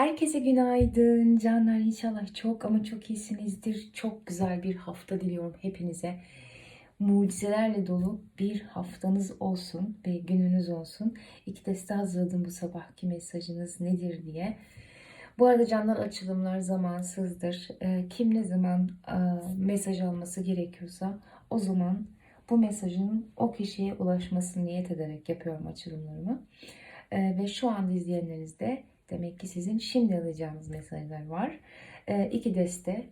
Herkese günaydın. Canlar inşallah çok ama çok iyisinizdir. Çok güzel bir hafta diliyorum hepinize. Mucizelerle dolu bir haftanız olsun ve gününüz olsun. İki testi hazırladım bu sabahki mesajınız nedir diye. Bu arada canlar açılımlar zamansızdır. Ee, Kim ne zaman e, mesaj alması gerekiyorsa o zaman bu mesajın o kişiye ulaşmasını niyet ederek yapıyorum açılımlarımı. Ee, Ve şu anda izleyenlerinizde demek ki sizin şimdi alacağınız mesajlar var. Ee, iki deste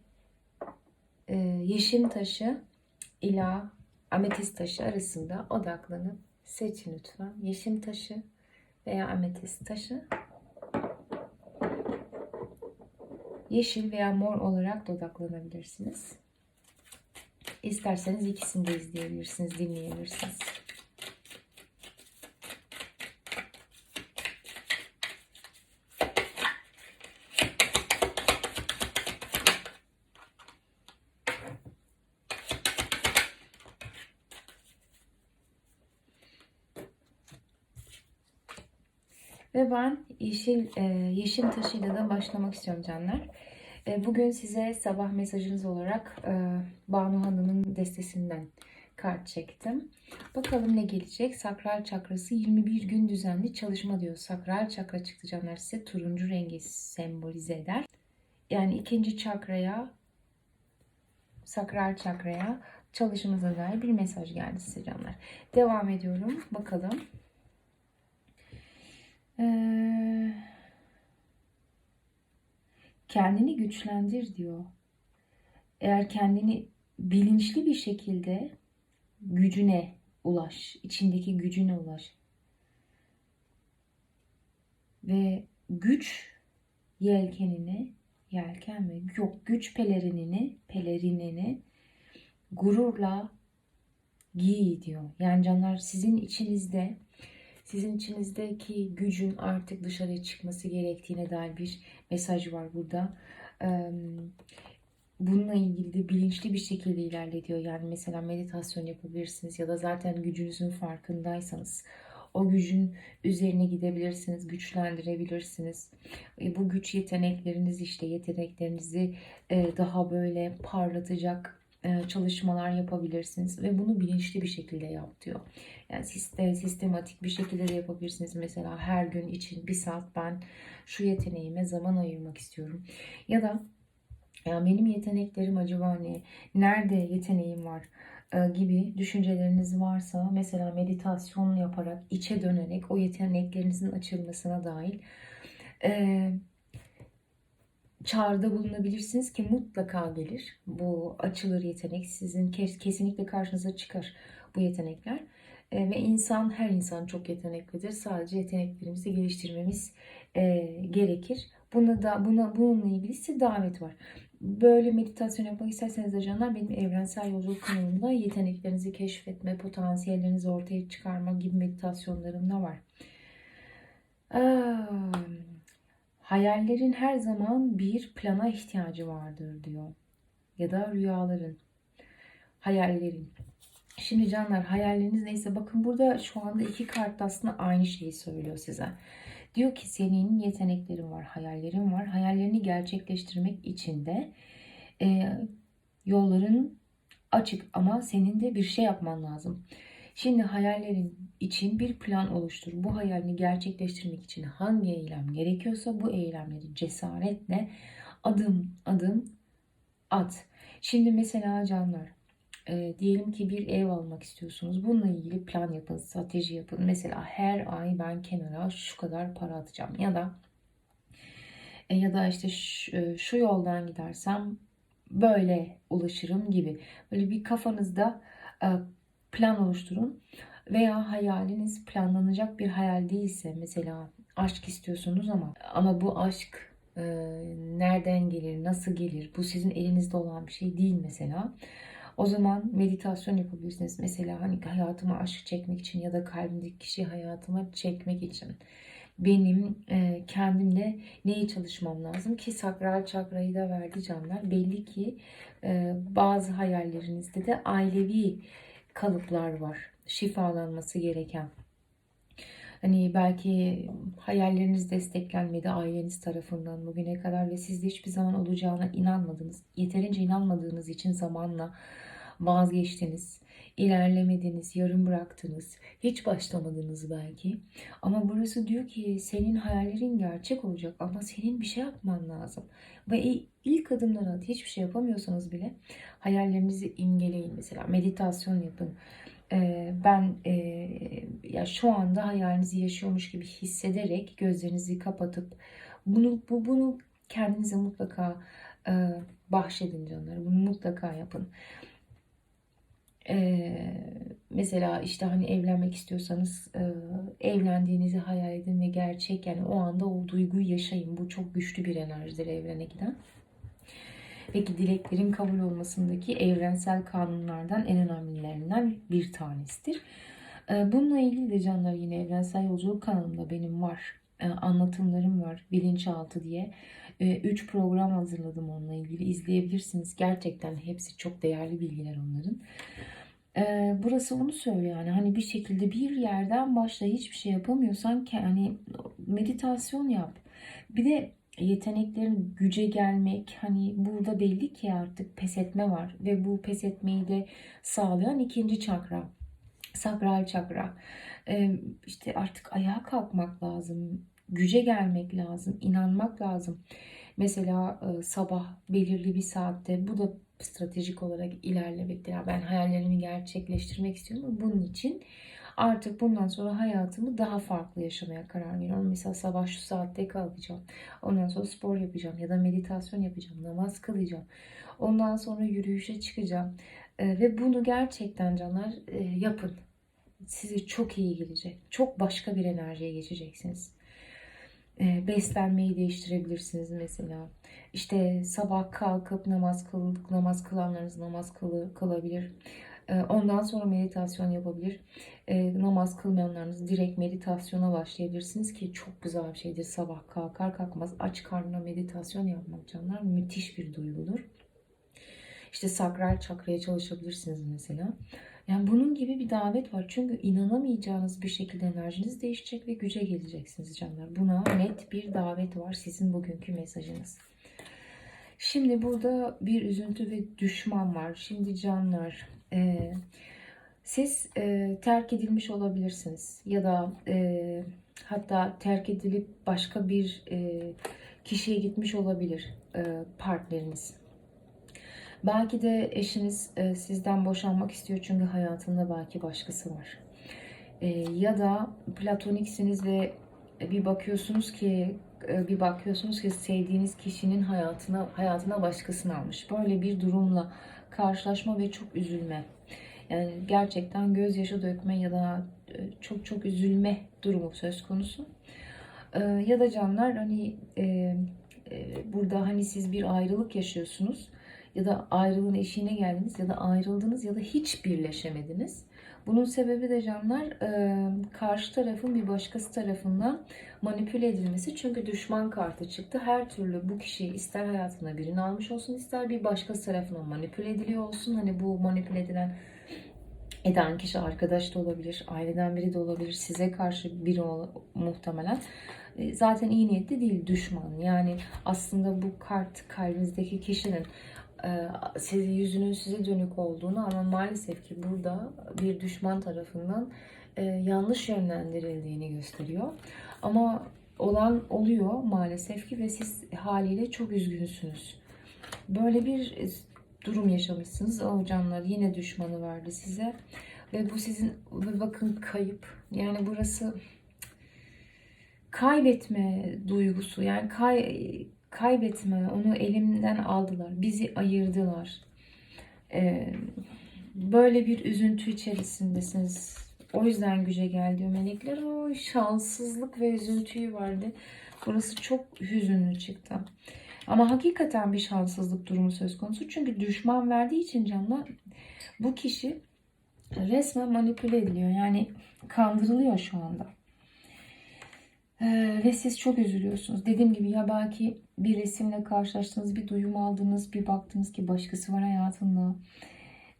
e, yeşim taşı ila ametist taşı arasında odaklanıp seçin lütfen. Yeşim taşı veya ametist taşı. Yeşil veya mor olarak da odaklanabilirsiniz. İsterseniz ikisini de izleyebilirsiniz, dinleyebilirsiniz. Ben yeşil e, yeşim taşıyla da başlamak istiyorum canlar. E, bugün size sabah mesajınız olarak e, Banu Hanım'ın destesinden kart çektim. Bakalım ne gelecek? Sakral çakrası 21 gün düzenli çalışma diyor. Sakral çakra çıktı canlar size turuncu rengi sembolize eder. Yani ikinci çakraya sakral çakraya çalışmanıza dair bir mesaj geldi size canlar. Devam ediyorum. Bakalım. Ee, kendini güçlendir diyor. Eğer kendini bilinçli bir şekilde gücüne ulaş, içindeki gücüne ulaş. Ve güç yelkenini, yelken mi? Yok, güç pelerinini, pelerinini gururla giy diyor. Yani canlar sizin içinizde sizin içinizdeki gücün artık dışarıya çıkması gerektiğine dair bir mesaj var burada. Bununla ilgili de bilinçli bir şekilde ilerlediyor. Yani mesela meditasyon yapabilirsiniz ya da zaten gücünüzün farkındaysanız o gücün üzerine gidebilirsiniz, güçlendirebilirsiniz. E, bu güç yetenekleriniz işte yeteneklerinizi daha böyle parlatacak çalışmalar yapabilirsiniz ve bunu bilinçli bir şekilde yap diyor. Yani sistem, sistematik bir şekilde de yapabilirsiniz. Mesela her gün için bir saat ben şu yeteneğime zaman ayırmak istiyorum. Ya da ya benim yeteneklerim acaba ne? Nerede yeteneğim var? E, gibi düşünceleriniz varsa mesela meditasyon yaparak içe dönerek o yeteneklerinizin açılmasına dahil e, çağrıda bulunabilirsiniz ki mutlaka gelir. Bu açılır yetenek sizin kes, kesinlikle karşınıza çıkar bu yetenekler. Ve insan her insan çok yeteneklidir. Sadece yeteneklerimizi geliştirmemiz e, gerekir. Buna da buna bununla ilgili size davet var. Böyle meditasyon yapmak isterseniz de canlar benim evrensel yolculuk kanalımda yeteneklerinizi keşfetme, potansiyellerinizi ortaya çıkarma gibi meditasyonlarım da var. Aa, hayallerin her zaman bir plana ihtiyacı vardır diyor. Ya da rüyaların, hayallerin. Şimdi canlar hayalleriniz neyse bakın burada şu anda iki kart aslında aynı şeyi söylüyor size. Diyor ki senin yeteneklerin var, hayallerin var. Hayallerini gerçekleştirmek için de e, yolların açık ama senin de bir şey yapman lazım. Şimdi hayallerin için bir plan oluştur. Bu hayalini gerçekleştirmek için hangi eylem gerekiyorsa bu eylemleri cesaretle adım adım at. Şimdi mesela canlar e, diyelim ki bir ev almak istiyorsunuz. Bununla ilgili plan yapın, strateji yapın. Mesela her ay ben kenara şu kadar para atacağım ya da e, ya da işte şu, e, şu yoldan gidersem böyle ulaşırım gibi. Böyle bir kafanızda e, plan oluşturun veya hayaliniz planlanacak bir hayal değilse mesela aşk istiyorsunuz ama ama bu aşk e, nereden gelir, nasıl gelir? Bu sizin elinizde olan bir şey değil mesela. O zaman meditasyon yapabilirsiniz. Mesela hani hayatıma aşk çekmek için ya da kalbimdeki kişiyi hayatıma çekmek için benim e, kendimle neyi çalışmam lazım ki sakral çakrayı da verdi canlar. Belli ki e, bazı hayallerinizde de ailevi kalıplar var. Şifalanması gereken. Hani belki hayalleriniz desteklenmedi aileniz tarafından bugüne kadar ve siz de hiçbir zaman olacağına inanmadınız. Yeterince inanmadığınız için zamanla vazgeçtiniz, ilerlemediniz, yarım bıraktınız, hiç başlamadınız belki. Ama burası diyor ki senin hayallerin gerçek olacak ama senin bir şey yapman lazım. Ve ilk adımları at. Hiçbir şey yapamıyorsanız bile hayallerinizi imgeleyin. Mesela meditasyon yapın. Ben ya şu anda hayalinizi yaşıyormuş gibi hissederek gözlerinizi kapatıp bunu bu bunu kendinize mutlaka bahşedin canlar. Bunu mutlaka yapın. Ee, mesela işte hani evlenmek istiyorsanız e, evlendiğinizi hayal edin ve gerçek yani o anda o duyguyu yaşayın. Bu çok güçlü bir enerjidir evrene giden. Peki dileklerin kabul olmasındaki evrensel kanunlardan en önemlilerinden bir tanesidir. Ee, Bununla ilgili de canlar yine evrensel yolculuk kanalımda benim var. Ee, Anlatımlarım var bilinçaltı diye. 3 program hazırladım onunla ilgili izleyebilirsiniz. Gerçekten hepsi çok değerli bilgiler onların. Ee, burası onu söylüyor yani hani bir şekilde bir yerden başla hiçbir şey yapamıyorsan hani meditasyon yap. Bir de yeteneklerin güce gelmek hani burada belli ki artık pes etme var ve bu pes etmeyi de sağlayan ikinci çakra. Sakral çakra. Ee, işte artık ayağa kalkmak lazım. Güce gelmek lazım. inanmak lazım. Mesela sabah belirli bir saatte bu da stratejik olarak ilerlemektir. Yani ben hayallerimi gerçekleştirmek istiyorum ama bunun için artık bundan sonra hayatımı daha farklı yaşamaya karar veriyorum. Mesela sabah şu saatte kalkacağım. Ondan sonra spor yapacağım ya da meditasyon yapacağım. Namaz kılacağım. Ondan sonra yürüyüşe çıkacağım. E, ve bunu gerçekten canlar e, yapın. Size çok iyi gelecek. Çok başka bir enerjiye geçeceksiniz. E, beslenmeyi değiştirebilirsiniz mesela. İşte sabah kalkıp namaz kıldık, namaz kılanlarınız namaz kılı, kılabilir. E, ondan sonra meditasyon yapabilir. E, namaz kılmayanlarınız direkt meditasyona başlayabilirsiniz ki çok güzel bir şeydir. Sabah kalkar kalkmaz aç karnına meditasyon yapmak canlar müthiş bir duygudur. İşte sakral çakraya çalışabilirsiniz mesela. Yani bunun gibi bir davet var. Çünkü inanamayacağınız bir şekilde enerjiniz değişecek ve güce geleceksiniz canlar. Buna net bir davet var sizin bugünkü mesajınız. Şimdi burada bir üzüntü ve düşman var. Şimdi canlar e, siz e, terk edilmiş olabilirsiniz ya da e, hatta terk edilip başka bir e, kişiye gitmiş olabilir e, partneriniz. Belki de eşiniz e, sizden boşanmak istiyor çünkü hayatında belki başkası var. E, ya da platoniksiniz ve bir bakıyorsunuz ki e, bir bakıyorsunuz ki sevdiğiniz kişinin hayatına hayatına başkasını almış. Böyle bir durumla karşılaşma ve çok üzülme. Yani gerçekten gözyaşı dökme ya da e, çok çok üzülme durumu söz konusu. E, ya da canlar hani e, e, burada hani siz bir ayrılık yaşıyorsunuz ya da ayrılığın eşiğine geldiniz ya da ayrıldınız ya da hiç birleşemediniz. Bunun sebebi de canlar e, karşı tarafın bir başkası tarafından manipüle edilmesi. Çünkü düşman kartı çıktı. Her türlü bu kişi ister hayatına birini almış olsun ister bir başkası tarafından manipüle ediliyor olsun. Hani bu manipüle edilen eden kişi arkadaş da olabilir, aileden biri de olabilir, size karşı biri ol, muhtemelen. E, Zaten iyi niyetli değil, düşman. Yani aslında bu kart kalbinizdeki kişinin e, sizi yüzünün size dönük olduğunu ama maalesef ki burada bir düşman tarafından e, yanlış yönlendirildiğini gösteriyor. Ama olan oluyor maalesef ki ve siz haliyle çok üzgünsünüz. Böyle bir durum yaşamışsınız. O canlar yine düşmanı verdi size. Ve bu sizin ve bakın kayıp. Yani burası kaybetme duygusu. Yani kay, kaybetme. Onu elimden aldılar. Bizi ayırdılar. Ee, böyle bir üzüntü içerisindesiniz. O yüzden güce geldi melekler. O şanssızlık ve üzüntüyü verdi. Burası çok hüzünlü çıktı. Ama hakikaten bir şanssızlık durumu söz konusu. Çünkü düşman verdiği için canla bu kişi resmen manipüle ediliyor. Yani kandırılıyor şu anda. Ee, ve siz çok üzülüyorsunuz. Dediğim gibi ya belki bir resimle karşılaştınız, bir duyum aldınız, bir baktınız ki başkası var hayatında.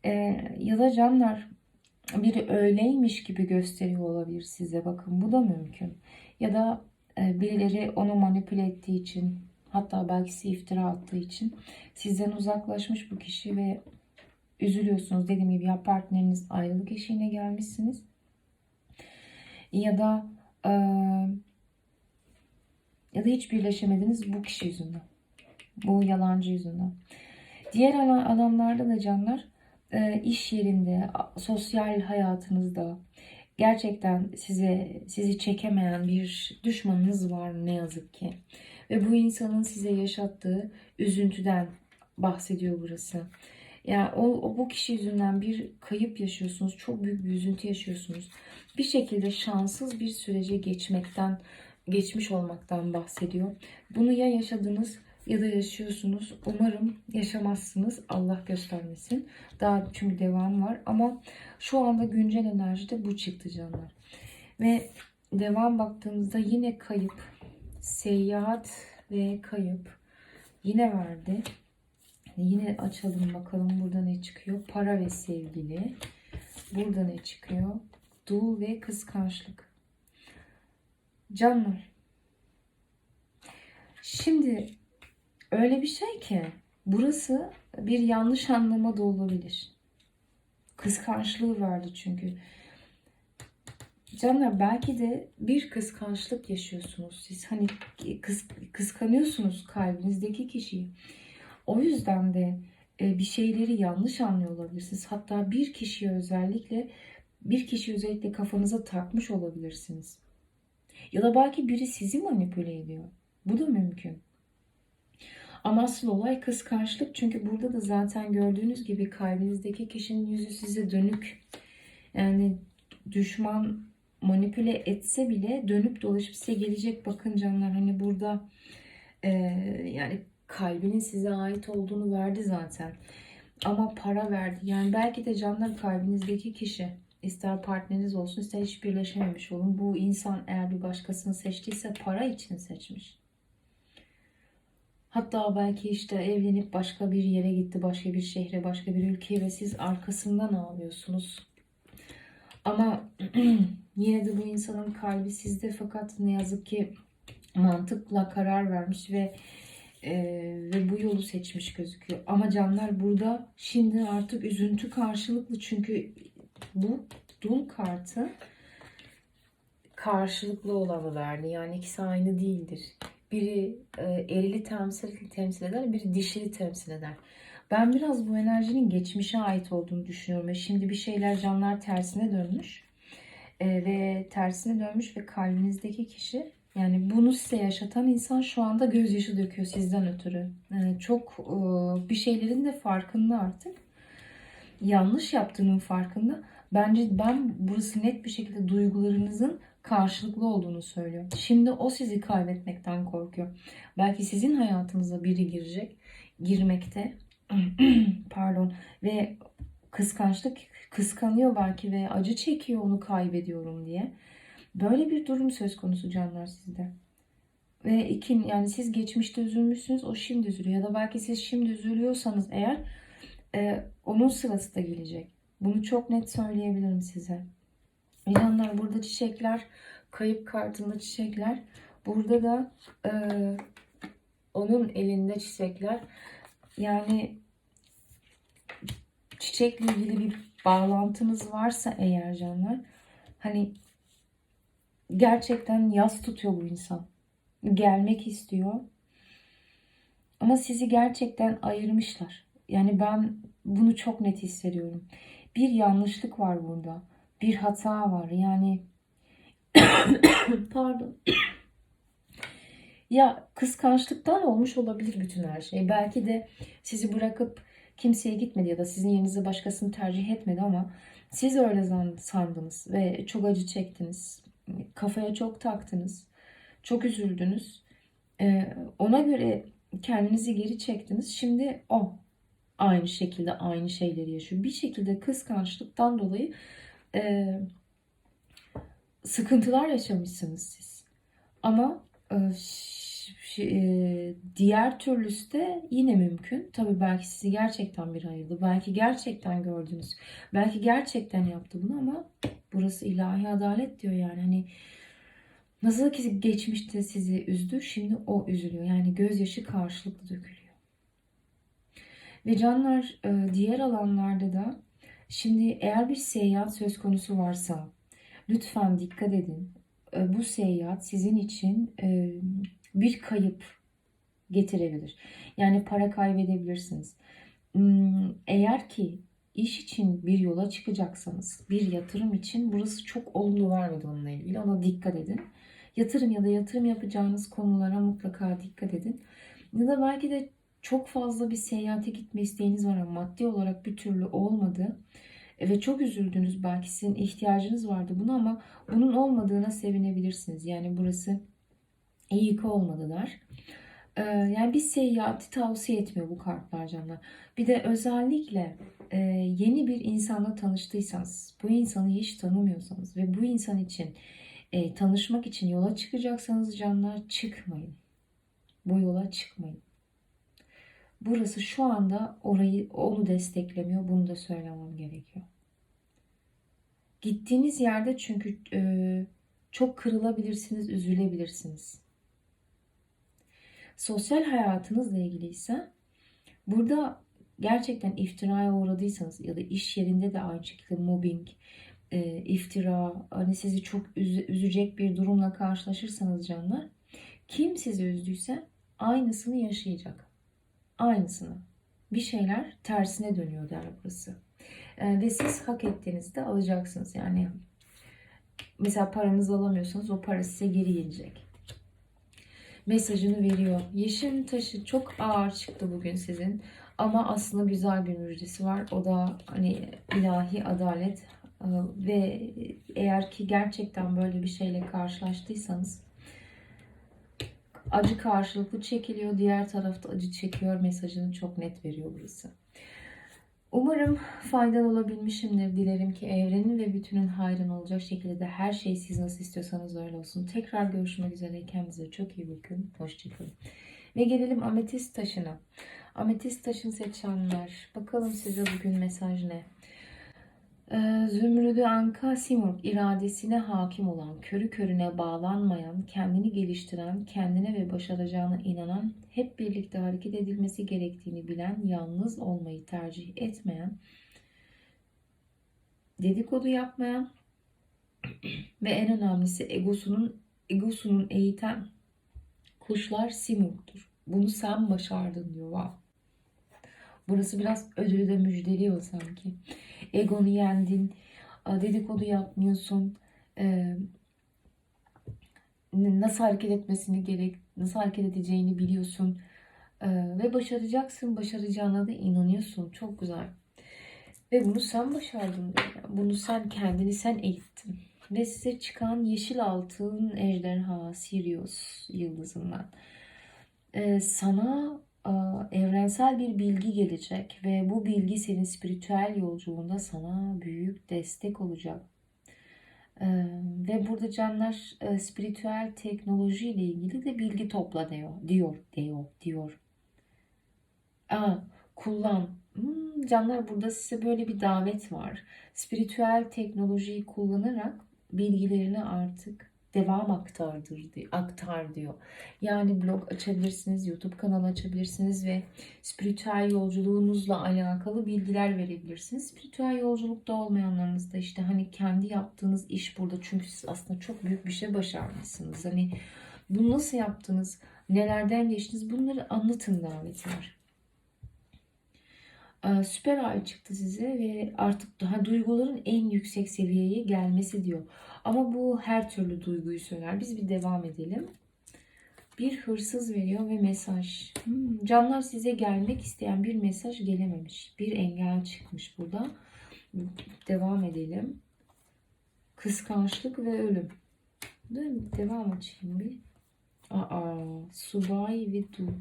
Ee, ya da canlar biri öyleymiş gibi gösteriyor olabilir size. Bakın bu da mümkün. Ya da e, birileri onu manipüle ettiği için hatta belki iftira attığı için sizden uzaklaşmış bu kişi ve üzülüyorsunuz. Dediğim gibi ya partneriniz ayrılık eşiğine gelmişsiniz ya da e, ya da hiç birleşemediniz bu kişi yüzünden. Bu yalancı yüzünden. Diğer alan, alanlarda da canlar e, iş yerinde, sosyal hayatınızda gerçekten size sizi çekemeyen bir düşmanınız var ne yazık ki. Ve bu insanın size yaşattığı üzüntüden bahsediyor burası. Yani o, o bu kişi yüzünden bir kayıp yaşıyorsunuz. Çok büyük bir üzüntü yaşıyorsunuz. Bir şekilde şanssız bir sürece geçmekten, geçmiş olmaktan bahsediyor. Bunu ya yaşadınız ya da yaşıyorsunuz. Umarım yaşamazsınız. Allah göstermesin. Daha çünkü devam var ama şu anda güncel enerjide bu çıktı canlar. Ve devam baktığımızda yine kayıp, seyahat ve kayıp yine verdi. Yine açalım bakalım burada ne çıkıyor. Para ve sevgili. Burada ne çıkıyor? Dul ve kıskançlık. Canlar. Şimdi öyle bir şey ki burası bir yanlış anlama da olabilir. Kıskançlığı verdi çünkü. Canlar belki de bir kıskançlık yaşıyorsunuz. Siz hani kıs, kıskanıyorsunuz kalbinizdeki kişiyi. O yüzden de e, bir şeyleri yanlış anlıyor olabilirsiniz. Hatta bir kişiye özellikle bir kişi özellikle kafanıza takmış olabilirsiniz. Ya da belki biri sizi manipüle ediyor. Bu da mümkün. Ama asıl olay kıskançlık. Çünkü burada da zaten gördüğünüz gibi kalbinizdeki kişinin yüzü size dönük. Yani düşman manipüle etse bile dönüp dolaşıp size gelecek. Bakın canlar hani burada e, yani kalbinin size ait olduğunu verdi zaten. Ama para verdi. Yani belki de canlar kalbinizdeki kişi ister partneriniz olsun ister hiç birleşememiş olun. Bu insan eğer bir başkasını seçtiyse para için seçmiş. Hatta belki işte evlenip başka bir yere gitti, başka bir şehre, başka bir ülkeye ve siz arkasından ağlıyorsunuz. Ama yine de bu insanın kalbi sizde fakat ne yazık ki mantıkla karar vermiş ve e, ve bu yolu seçmiş gözüküyor. Ama canlar burada şimdi artık üzüntü karşılıklı çünkü bu dul kartı karşılıklı olanı. Yani ikisi aynı değildir. Biri e, erili temsil, temsil eder, biri dişili temsil eder. Ben biraz bu enerjinin geçmişe ait olduğunu düşünüyorum. Ve şimdi bir şeyler canlar tersine dönmüş. E, ve tersine dönmüş ve kalbinizdeki kişi yani bunu size yaşatan insan şu anda gözyaşı döküyor sizden ötürü. Yani çok e, bir şeylerin de farkında artık. Yanlış yaptığının farkında. Bence ben burası net bir şekilde duygularınızın karşılıklı olduğunu söylüyor. Şimdi o sizi kaybetmekten korkuyor. Belki sizin hayatınıza biri girecek, girmekte. Pardon ve kıskançlık kıskanıyor belki ve acı çekiyor onu kaybediyorum diye. Böyle bir durum söz konusu canlar sizde. Ve ikin yani siz geçmişte üzülmüşsünüz o şimdi üzülüyor. Ya da belki siz şimdi üzülüyorsanız eğer e, onun sırası da gelecek. Bunu çok net söyleyebilirim size. İnanlar burada çiçekler, kayıp kartında çiçekler. Burada da e, onun elinde çiçekler. Yani çiçekle ilgili bir bağlantınız varsa eğer canlar hani gerçekten yas tutuyor bu insan. Gelmek istiyor. Ama sizi gerçekten ayırmışlar. Yani ben bunu çok net hissediyorum. Bir yanlışlık var burada. Bir hata var. Yani pardon. ya kıskançlıktan olmuş olabilir bütün her şey. Belki de sizi bırakıp kimseye gitmedi ya da sizin yerinize başkasını tercih etmedi ama siz öyle sandınız ve çok acı çektiniz. Kafaya çok taktınız. Çok üzüldünüz. Ee, ona göre kendinizi geri çektiniz. Şimdi o aynı şekilde aynı şeyleri yaşıyor. Bir şekilde kıskançlıktan dolayı e, sıkıntılar yaşamışsınız siz. Ama e, e, diğer türlüsü de yine mümkün. Tabii belki sizi gerçekten bir ayırdı. Belki gerçekten gördünüz. Belki gerçekten yaptı bunu ama burası ilahi adalet diyor yani. Hani nasıl ki geçmişte sizi üzdü, şimdi o üzülüyor. Yani gözyaşı karşılıklı dökülüyor. Ve canlar e, diğer alanlarda da şimdi eğer bir seyahat söz konusu varsa lütfen dikkat edin. E, Bu seyahat sizin için e, bir kayıp getirebilir. Yani para kaybedebilirsiniz. Hmm, Eğer ki iş için bir yola çıkacaksanız, bir yatırım için burası çok olumlu vermedi onunla ilgili. Ona dikkat edin. Yatırım ya da yatırım yapacağınız konulara mutlaka dikkat edin. Ya da belki de çok fazla bir seyahate gitme isteğiniz var ama maddi olarak bir türlü olmadı. E, Ve çok üzüldünüz. Belki sizin ihtiyacınız vardı buna ama bunun olmadığına sevinebilirsiniz. Yani burası iyi ki olmadılar. Ee, yani bir seyahati tavsiye etmiyor bu kartlar canlar. Bir de özellikle e, yeni bir insanla tanıştıysanız, bu insanı hiç tanımıyorsanız ve bu insan için e, tanışmak için yola çıkacaksanız canlar çıkmayın. Bu yola çıkmayın. Burası şu anda orayı onu desteklemiyor. Bunu da söylemem gerekiyor. Gittiğiniz yerde çünkü e, çok kırılabilirsiniz, üzülebilirsiniz. Sosyal hayatınızla ilgili ise burada gerçekten iftiraya uğradıysanız ya da iş yerinde de aynı şekilde mobbing, e, iftira, hani sizi çok üze- üzecek bir durumla karşılaşırsanız canlar, kim sizi üzdüyse aynısını yaşayacak. Aynısını. Bir şeyler tersine dönüyor der burası. E, ve siz hak ettiğinizde de alacaksınız. Yani mesela paranızı alamıyorsanız o para size geri gelecek mesajını veriyor. Yeşil taşı çok ağır çıktı bugün sizin. Ama aslında güzel bir müjdesi var. O da hani ilahi adalet Ee, ve eğer ki gerçekten böyle bir şeyle karşılaştıysanız acı karşılıklı çekiliyor. Diğer tarafta acı çekiyor mesajını çok net veriyor burası. Umarım faydalı olabilmişimdir. Dilerim ki evrenin ve bütünün hayrına olacak şekilde de her şey siz nasıl istiyorsanız öyle olsun. Tekrar görüşmek üzere. Kendinize çok iyi bakın. Hoşçakalın. Ve gelelim ametist taşına. Ametist taşını seçenler. Bakalım size bugün mesaj ne? Ee, Zümrüdü Anka Simurg iradesine hakim olan, körü körüne bağlanmayan, kendini geliştiren, kendine ve başaracağına inanan, hep birlikte hareket edilmesi gerektiğini bilen, yalnız olmayı tercih etmeyen, dedikodu yapmayan ve en önemlisi egosunun egosunun eğiten kuşlar Simurg'dur. Bunu sen başardın diyor. Wow. Burası biraz ödülü de müjdeliyor sanki. Egonu yendin, dedikodu yapmıyorsun, e, nasıl hareket etmesini gerek, nasıl hareket edeceğini biliyorsun E, ve başaracaksın, başaracağına da inanıyorsun. Çok güzel. Ve bunu sen başardın Bunu sen kendini sen eğittin. Ve size çıkan yeşil altın ejderha Sirius yıldızından. E, sana evrensel bir bilgi gelecek ve bu bilgi senin spiritüel yolculuğunda sana büyük destek olacak. E, ve burada canlar e, spiritüel teknoloji ile ilgili de bilgi topla diyor, diyor, diyor, diyor. Aa, kullan. Hmm, canlar burada size böyle bir davet var. Spiritüel teknolojiyi kullanarak bilgilerini artık devam aktardır, aktar diyor. Yani blog açabilirsiniz, YouTube kanalı açabilirsiniz ve spiritüel yolculuğunuzla alakalı bilgiler verebilirsiniz. Spiritüel yolculukta olmayanlarınız da işte hani kendi yaptığınız iş burada çünkü siz aslında çok büyük bir şey başarmışsınız. Hani bunu nasıl yaptınız, nelerden geçtiniz bunları anlatın daveti var. Ee, Süper ay çıktı size ve artık daha duyguların en yüksek seviyeye gelmesi diyor. Ama bu her türlü duyguyu söyler. Biz bir devam edelim. Bir hırsız veriyor ve mesaj. Hmm, canlar size gelmek isteyen bir mesaj gelememiş. Bir engel çıkmış burada. Devam edelim. Kıskançlık ve ölüm. Değil mi? Devam açayım bir. Aa, subay ve du.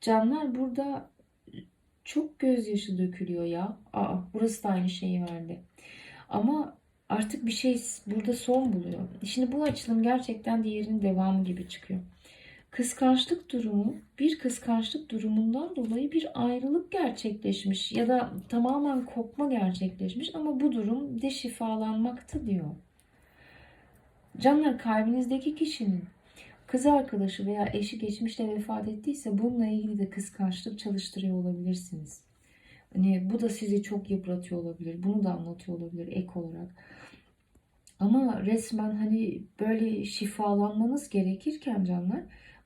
Canlar burada çok gözyaşı dökülüyor ya. Aa, burası da aynı şeyi verdi. Ama artık bir şey burada son buluyor. Şimdi bu açılım gerçekten diğerinin devamı gibi çıkıyor. Kıskançlık durumu bir kıskançlık durumundan dolayı bir ayrılık gerçekleşmiş ya da tamamen kopma gerçekleşmiş ama bu durum de şifalanmakta diyor. Canlar kalbinizdeki kişinin kız arkadaşı veya eşi geçmişte vefat ettiyse bununla ilgili de kıskançlık çalıştırıyor olabilirsiniz. Hani bu da sizi çok yıpratıyor olabilir. Bunu da anlatıyor olabilir ek olarak. Ama resmen hani böyle şifalanmanız gerekirken canlar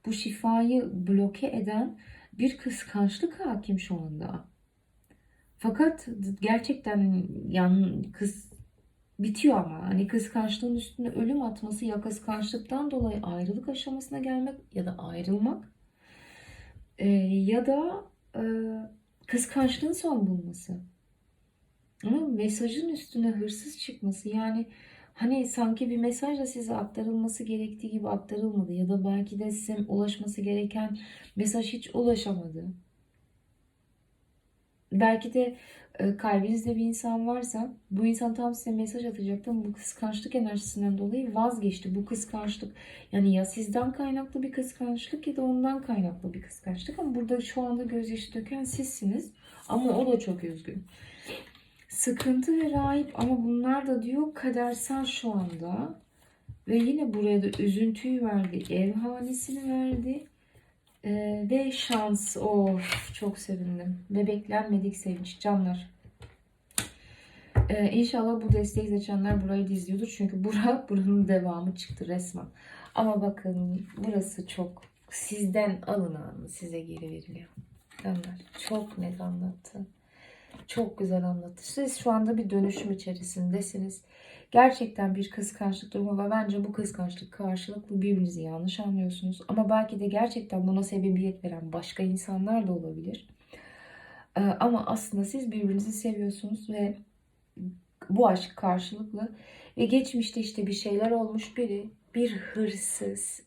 bu şifayı bloke eden bir kıskançlık hakim şu anda. Fakat gerçekten yan kız bitiyor ama hani kıskançlığın üstüne ölüm atması ya kıskançlıktan dolayı ayrılık aşamasına gelmek ya da ayrılmak Ee, ya da e, kıskançlığın son bulması. Ama mesajın üstüne hırsız çıkması yani hani sanki bir mesajla size aktarılması gerektiği gibi aktarılmadı ya da belki de size ulaşması gereken mesaj hiç ulaşamadı. Belki de kalbinizde bir insan varsa bu insan tam size mesaj atacaktı ama bu kıskançlık enerjisinden dolayı vazgeçti. Bu kıskançlık yani ya sizden kaynaklı bir kıskançlık ya da ondan kaynaklı bir kıskançlık ama burada şu anda gözyaşı döken sizsiniz ama o da çok üzgün. Sıkıntı ve rahip ama bunlar da diyor kadersel şu anda. Ve yine buraya da üzüntüyü verdi. Ev hanesini verdi. Ee, ve şans. Of çok sevindim. Ve beklenmedik sevinç. Canlar. Ee, inşallah bu desteği seçenler burayı da izliyordur. Çünkü bura, buranın devamı çıktı resmen. Ama bakın burası çok sizden alınan size geri veriliyor. Canlar çok net anlattı. Çok güzel anlattı. Siz şu anda bir dönüşüm içerisindesiniz. Gerçekten bir kıskançlık durumu ve bence bu kıskançlık karşılıklı birbirinizi yanlış anlıyorsunuz. Ama belki de gerçekten buna sebebiyet veren başka insanlar da olabilir. Ee, ama aslında siz birbirinizi seviyorsunuz ve bu aşk karşılıklı ve geçmişte işte bir şeyler olmuş biri bir hırsız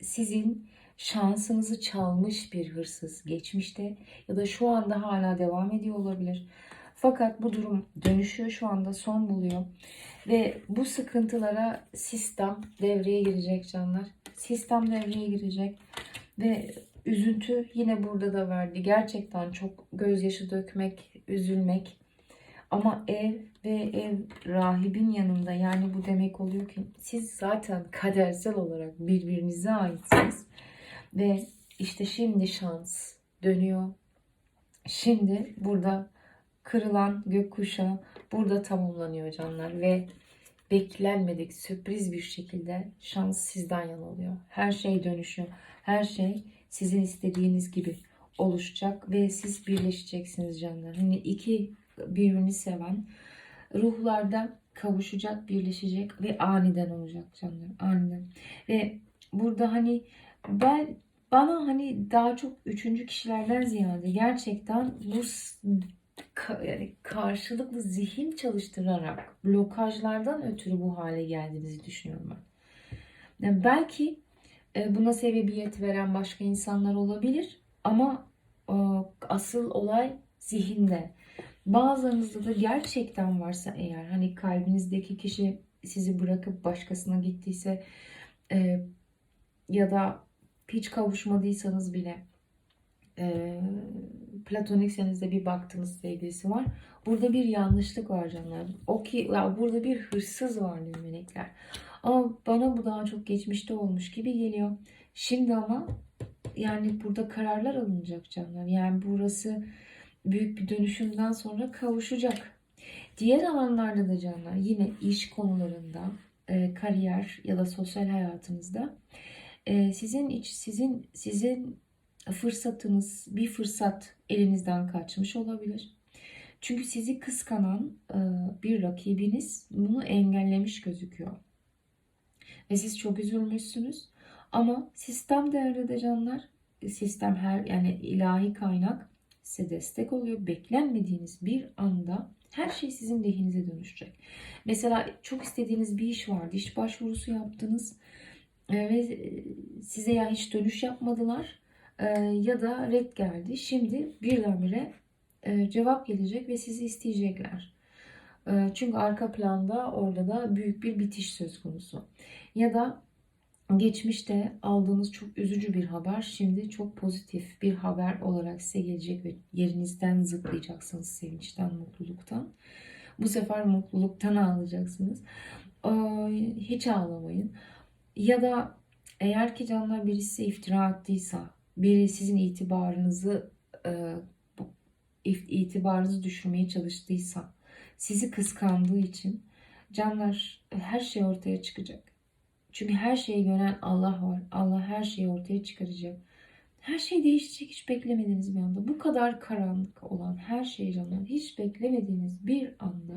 sizin şansınızı çalmış bir hırsız geçmişte ya da şu anda hala devam ediyor olabilir. Fakat bu durum dönüşüyor şu anda son buluyor. Ve bu sıkıntılara sistem devreye girecek canlar. Sistem devreye girecek. Ve üzüntü yine burada da verdi. Gerçekten çok gözyaşı dökmek, üzülmek. Ama ev ve ev rahibin yanında yani bu demek oluyor ki siz zaten kadersel olarak birbirinize aitsiniz. Ve işte şimdi şans dönüyor. Şimdi burada kırılan gökkuşağı burada tamamlanıyor canlar ve beklenmedik sürpriz bir şekilde şans sizden yana oluyor. Her şey dönüşüyor. Her şey sizin istediğiniz gibi oluşacak ve siz birleşeceksiniz canlar. Hani iki birbirini seven ruhlarda kavuşacak, birleşecek ve aniden olacak canlar. Aniden. Ve burada hani ben bana hani daha çok üçüncü kişilerden ziyade gerçekten bu yani karşılıklı zihin çalıştırarak blokajlardan ötürü bu hale geldiğinizi düşünüyorum ben. Yani belki e, buna sebebiyet veren başka insanlar olabilir ama e, asıl olay zihinde. Bazılarınızda da gerçekten varsa eğer hani kalbinizdeki kişi sizi bırakıp başkasına gittiyse e, ya da hiç kavuşmadıysanız bile e, platoniksenizde bir baktığınız sevgilisi var. Burada bir yanlışlık var canlar. O ki ya burada bir hırsız var diyor melekler. Ama bana bu daha çok geçmişte olmuş gibi geliyor. Şimdi ama yani burada kararlar alınacak canlar. Yani burası büyük bir dönüşümden sonra kavuşacak. Diğer alanlarda da canlar yine iş konularında, e, kariyer ya da sosyal hayatınızda e, sizin iç sizin sizin fırsatınız bir fırsat elinizden kaçmış olabilir. Çünkü sizi kıskanan e, bir rakibiniz bunu engellemiş gözüküyor. Ve siz çok üzülmüşsünüz. Ama sistem devrede canlar. Sistem her yani ilahi kaynak size destek oluyor. Beklenmediğiniz bir anda her şey sizin lehinize dönüşecek. Mesela çok istediğiniz bir iş vardı. İş başvurusu yaptınız ve size ya hiç dönüş yapmadılar ya da red geldi. Şimdi birdenbire cevap gelecek ve sizi isteyecekler. E, çünkü arka planda orada da büyük bir bitiş söz konusu. Ya da geçmişte aldığınız çok üzücü bir haber şimdi çok pozitif bir haber olarak size gelecek ve yerinizden zıplayacaksınız sevinçten, mutluluktan. Bu sefer mutluluktan ağlayacaksınız. Ay, Hiç ağlamayın. Ya da eğer ki canlar birisi iftira attıysa, biri sizin itibarınızı e, itibarınızı düşürmeye çalıştıysa, sizi kıskandığı için canlar her şey ortaya çıkacak. Çünkü her şeyi gören Allah var. Allah her şeyi ortaya çıkaracak. Her şey değişecek hiç beklemediğiniz bir anda. Bu kadar karanlık olan her şey canlar hiç beklemediğiniz bir anda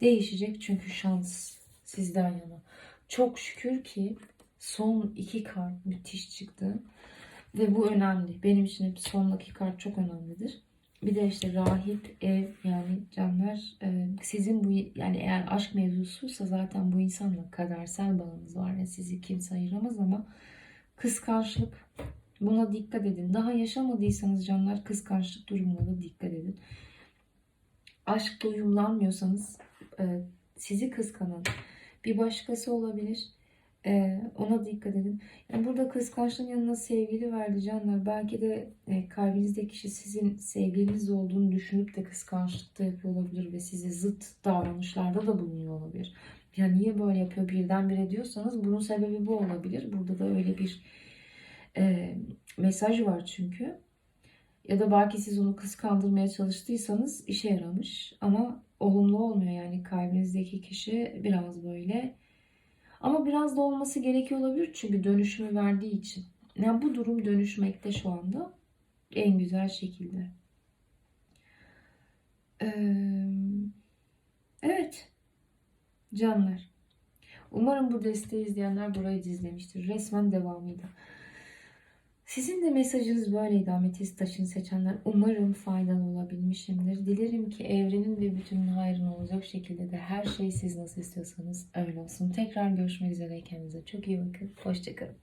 değişecek. Çünkü şans sizden yana. Çok şükür ki son iki kart müthiş çıktı. Ve bu önemli. Benim için hep sondaki kart çok önemlidir. Bir de işte rahip, ev yani canlar e, sizin bu yani eğer aşk mevzusuysa zaten bu insanla kadersel bağınız var. Yani sizi kimse ayıramaz ama kıskançlık buna dikkat edin. Daha yaşamadıysanız canlar kıskançlık durumuna da dikkat edin. Aşkla uyumlanmıyorsanız e, sizi kıskanan bir başkası olabilir. E, ona dikkat edin. Yani burada kıskançlığın yanına sevgili verdi canlar. Belki de e, kalbinizdeki kişi sizin sevgiliniz olduğunu düşünüp de kıskançlıkta yapıyor olabilir ve size zıt davranışlarda da bulunuyor olabilir. Ya niye böyle yapıyor birdenbire diyorsanız bunun sebebi bu olabilir. Burada da öyle bir e, mesaj var çünkü. Ya da belki siz onu kıskandırmaya çalıştıysanız işe yaramış ama olumlu olmuyor yani kalbinizdeki kişi biraz böyle ama biraz da olması gerekiyor olabilir çünkü dönüşümü verdiği için. Yani bu durum dönüşmekte şu anda en güzel şekilde. Ee, evet canlar. Umarım bu desteği izleyenler burayı da izlemiştir. Resmen devamıydı. Sizin de mesajınız böyleydi ametist taşını seçenler. Umarım faydalı olabilmişimdir. Dilerim ki evrenin ve bütünün hayrına olacak şekilde de her şey siz nasıl istiyorsanız öyle olsun. Tekrar görüşmek üzere kendinize. Çok iyi bakın. Hoşçakalın.